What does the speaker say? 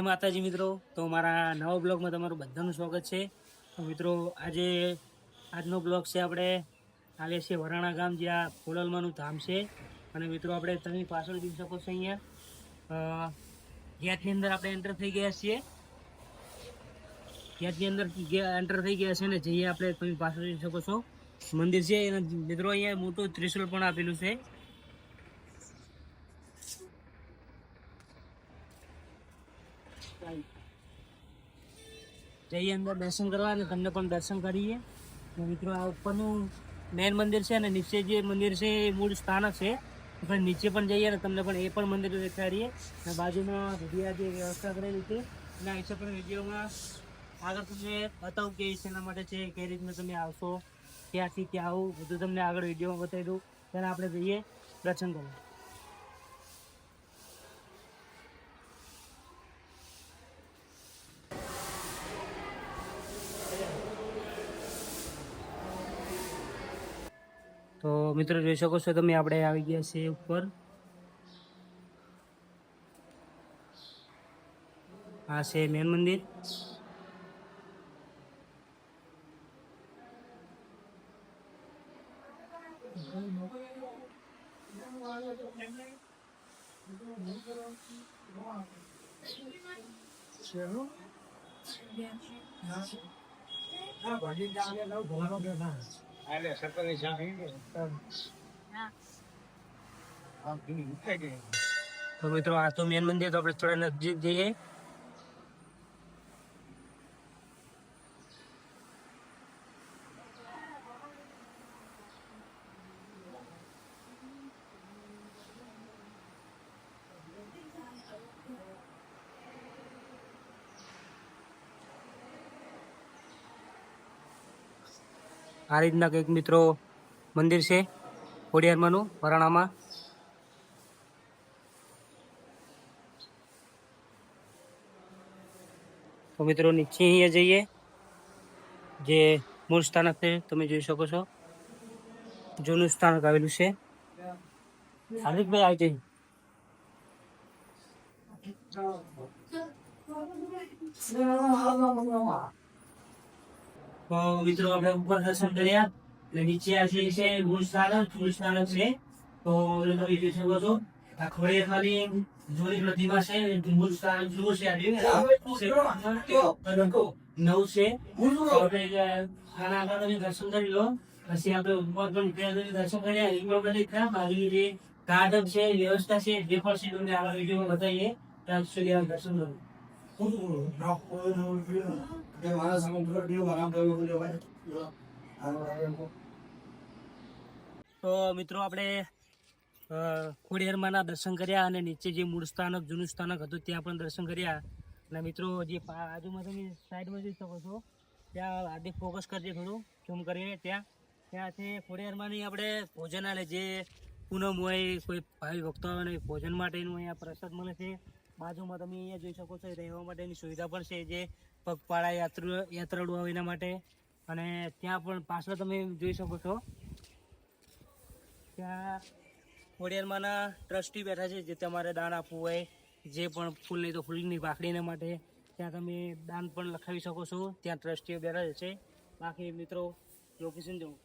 જય માતાજી મિત્રો. તો મારા નવા બ્લોગમાં તમારું બધાનું સ્વાગત છે. તો મિત્રો, આજે, આજનો બ્લોગ છે આપણે આવ્યા છીએ વરાણા ગામ, જ્યાં ફોડલમાનું ધામ છે. અને મિત્રો, આપણે તમે પાછળ જોઈ શકો છો અહીંયા. ગેટની અંદર આપણે એન્ટર થઈ ગયા છીએ. ગેટની અંદર એન્ટર થઈ ગયા છે ને જઈએ આપણે તમે પાછળ જોઈ શકો છો. મંદિર છે. એના મિત્રો, અહીંયા મોટું ત્રિશુલ પણ આપેલું છે. જઈએ અંદર દર્શન કરવા અને તમને પણ દર્શન કરીએ. મિત્રો, આ ઉપરનું મેન મંદિર છે અને નીચે જે મંદિર છે એ મૂળ સ્થાનક છે. પણ નીચે પણ જઈએ અને તમને પણ એ પણ મંદિર દેખાડીએ. અને બાજુમાં બધી જે વ્યવસ્થા કરેલી છે, એના વિશે પણ વિડીયોમાં આગળ તમને બતાવું કે શેના માટે છે, કઈ રીતના તમે આવશો, ક્યાંથી, ક્યાં આવું, બધું તમને આગળ વિડીયોમાં બતાવી દઉં. ત્યારે આપણે જઈએ દર્શન કરવા. તો મિત્રો જોઈ શકો છો તમે, આપણે આવી ગયા છીએ ઉપર. આ છે મેન મંદિર. તો મિત્રો આ તો મેન મંદિર તો આપણે થોડા નજીક જઈએ આ રીતના કંઈક મિત્રો મંદિર છે ખોડિયારમાંનું વરાણામાં. તો મિત્રો નીચે અહીંયા જઈએ, જે મૂળ સ્થાનક છે તમે જોઈ શકો છો. જૂનું સ્થાનક આવેલું છે. હાર્દિકભાઈ, આવી જઈએ. તો મિત્રો આપણે ઉપર દર્શન કર્યા. એટલે નીચે આ જે છે મૂળ સ્થાનક મૂળ સ્થાનક છે તો શકો છો આ ખોડિયાર ખાલી જોડી પ્રતિમા છે મૂળ સ્થાનક જુઓ છે નવ છે. આપણે આના આગળ દર્શન કરી લો. પછી આપણે ઉપર પણ દર્શન કર્યા બધી ખરાબ બાજુ જે કાર્ડ છે વ્યવસ્થા છે જે પણ તમને આગળ વિડીયોમાં બતાવીએ. ત્યાં સુધી તો મિત્રો આપણે ખોડિયારમાંના દર્શન કર્યા અને નીચે જે મૂળ સ્થાનક, જૂનું સ્થાનક હતું, ત્યાં પણ દર્શન કર્યા. અને મિત્રો, જે બાજુમાં સાઈડમાં જોઈ શકો છો, ત્યાં હાર્દિક ફોકસ કરજે થોડું, ઝૂમ કરીને ત્યાં. ત્યાંથી ખોડિયારમાંની આપણે ભોજનાલય જે પૂનમ હોય, કોઈ ભાવિ ભક્તો આવે ભોજન માટેનું અહીંયા પ્રસાદ મળે છે. બાજુમાં તમે અહીંયા જોઈ શકો છો રહેવા માટેની સુવિધા પણ છે જે પગપાળા યાત્રુ યાત્રાળુ આવે એના માટે. અને ત્યાં પણ પાછળ તમે જોઈ શકો છો, ત્યાં ખોડિયારમાંના ટ્રસ્ટી બેઠા છે જે તમારે દાન આપવું હોય, જે પણ ફૂલ નહીં તો ફૂલની ભાખડીને માટે. ત્યાં તમે દાન પણ લખાવી શકો છો, ત્યાં ટ્રસ્ટીઓ બેઠા છે. બાકી મિત્રો, લોકેશન જવું